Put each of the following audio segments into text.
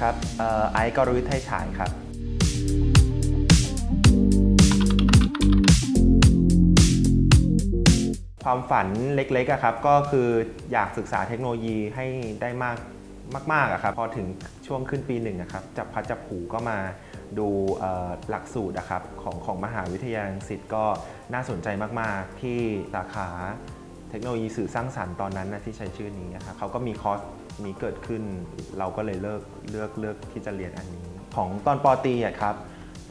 ครับไอซ์กรวิทย์ไทยฉายครับ ความฝันเล็กๆครับก็คืออยากศึกษาเทคโนโลยีให้ได้มากมากๆอะครับพอถึงช่วงขึ้นปีหนึ่งอะครับจับพัดจับผูก็มาดูหลักสูตรอะครับของของมหาวิทยาลัยรังสิตก็น่าสนใจมากๆ ที่สาขาเทคโนโลยีสื่อสร้างสรรค์ตอนนั้นนะที่ใช้ชื่อนี้นะครับเขาก็มีคอร์ส นี้เกิดขึ้น เราก็เลยเลิกเลือกเลือกที่จะเรียนอันนี้ ของตอนปอตีอะครับ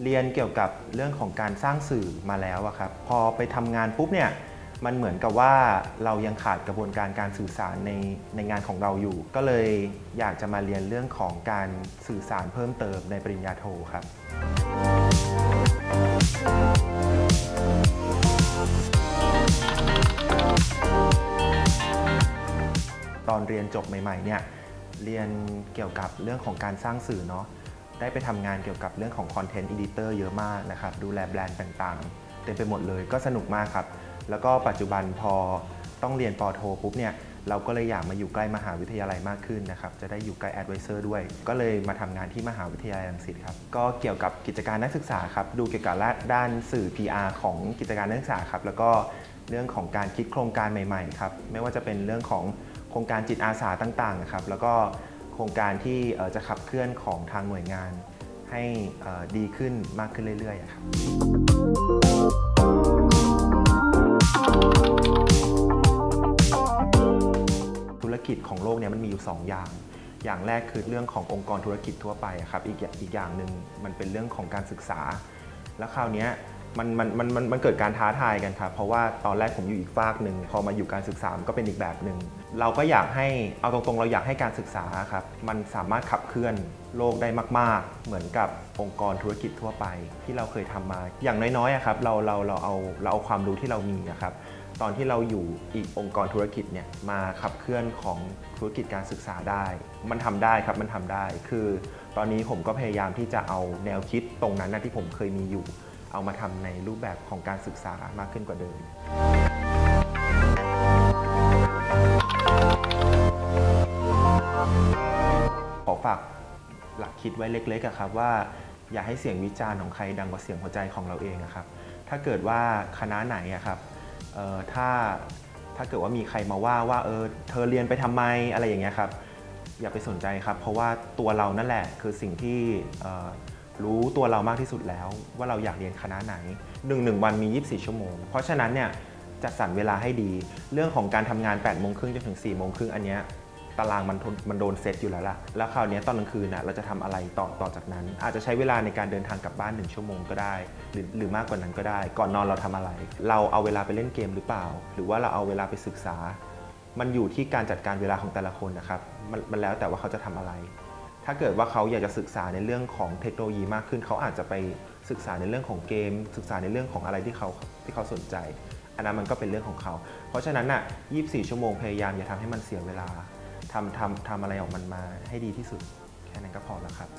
เรียนเกี่ยวกับเรื่องของการสร้างสื่อมาแล้วอะครับพอไปทำงานปุ๊บเนี่ยมันเหมือนกับว่าเรายังขาดกระบวนการการสื่อสารในในงานของเราอยู่ ก็เลยอยากจะมาเรียนเรื่องของการสื่อสารเพิ่มเติมในปริญญาโทครับ รียนจบใหม่ๆเนี่ยเรียนเกี่ยวกับเรื่องของการสร้างสื่อเนาะได้ไปทำงานเกี่ยวกับเรื่องของคอนเทนต์อีดิเตอร์เยอะมากนะครับดูแลแบรนด์ต่างๆ เต็มไปหมดเลยก็สนุกมากครับ แล้วก็ปัจจุบันพอต้องเรียนปอโทปุ๊บเนี่ยเราก็เลยอยากมาอยู่ใกล้มหาวิทยาลัยมากขึ้นนะครับ จะได้อยู่ใกล้แอดไวเซอร์ด้วย ก็เลยมาทำงานที่มหาวิทยาลัยรังสิตครับ ก็เกี่ยวกับกิจการนักศึกษาครับ ดูเกี่ยวกับด้านสื่อ PR ของกิจการนักศึกษาครับ แล้วก็เรื่องของการคิดโครงการใหม่ๆครับ ไม่ว่าจะเป็นเรื่องของ โครงการจิตอาสาต่างๆนะครับแล้วก็โครงการที่จะขับเคลื่อนของทางหน่วยงานให้ดีขึ้นมากขึ้นเรื่อยๆครับธุรกิจของโลกเนี่ยมันมีอยู่ 2 อย่าง อย่างแรกคือเรื่องขององค์กรธุรกิจทั่วไปครับอีกอย่างอีกอย่างหนึ่งมันเป็นเรื่องของการศึกษา แล้วคราวนี้ มันมันมันมันมันเกิดการท้าทายกันครับเพราะว่าตอนแรกผมอยู่อีกฝากหนึ่งพอมาอยู่การศึกษามันก็เป็นอีกแบบหนึ่งเราก็อยากให้เอาตรงๆ เราอยากให้การศึกษาครับมันสามารถขับเคลื่อนโลกได้มาก ๆ เหมือนกับองค์กรธุรกิจทั่วไป ที่เราเคยทำมา อย่างน้อยๆครับเราเราเราเอาเราเอาความรู้ที่เรามีอะครับตอนที่เราอยู่อีกองค์กรธุรกิจเนี่ยมาขับเคลื่อนของธุรกิจการศึกษาได้ มันทำได้ครับมันทำได้ คือ ตอนนี้ผมก็พยายามที่จะเอาแนวคิดตรงนั้นนะที่ผมเคยมีอยู่ เอามาทำในรูปแบบของการศึกษามากขึ้นกว่าเดิมขอฝากหลักคิดไว้เล็กๆครับว่าอย่าให้เสียงวิจารณ์ของใครดังกว่าเสียงหัวใจของเราเองอะครับ ถ้าเกิดว่าคณะไหนครับถ้าถ้าเกิดว่ามีใครมาว่าว่าเออเธอเรียนไปทำไมอะไรอย่างเงี้ยครับอย่าไปสนใจครับ เพราะว่าตัวเรานั่นแหละคือสิ่งที่ รู้ตัวเรามากที่สุดแล้ว ว่าเราอยากเรียนคณะไหนหนึ่งหนึ่งวันมี 24 ชั่วโมง เพราะฉะนั้นเนี่ยจัดสรรเวลาให้ดี เรื่องของการทำงาน8โมงครึ่งจนถึง4โมงครึ่งอันเนี้ยตารางมันมันโดนเซตอยู่แล้วล่ะ แล้วคราวเนี้ยตอนกลางคืนน่ะเราจะทำอะไรต่อต่อจากนั้น อาจจะใช้เวลาในการเดินทางกลับบ้าน 1 ชั่วโมงก็ได้ หรือหรือมากกว่านั้นก็ได้ ก่อนนอนเราทำอะไร เราเอาเวลาไปเล่นเกมหรือเปล่า หรือว่าเราเอาเวลาไปศึกษา มันอยู่ที่การจัดการเวลาของแต่ละคนนะครับ มันมันแล้วแต่ว่าเขาจะทำอะไร ถ้าเกิดว่าเขาอยากจะศึกษาในเรื่องของเทคโนโลยีมากขึ้น เขาอาจจะไปศึกษาในเรื่องของเกม ศึกษาในเรื่องของอะไรที่เขาที่เขาสนใจ อันนั้นมันก็เป็นเรื่องของเขา เพราะฉะนั้นน่ะ 24 ชั่วโมงพยายามอย่าทำให้มันเสียเวลาทำทำทำอะไรออกมันมาให้ดีที่สุด แค่นั้นก็พอแล้วครับ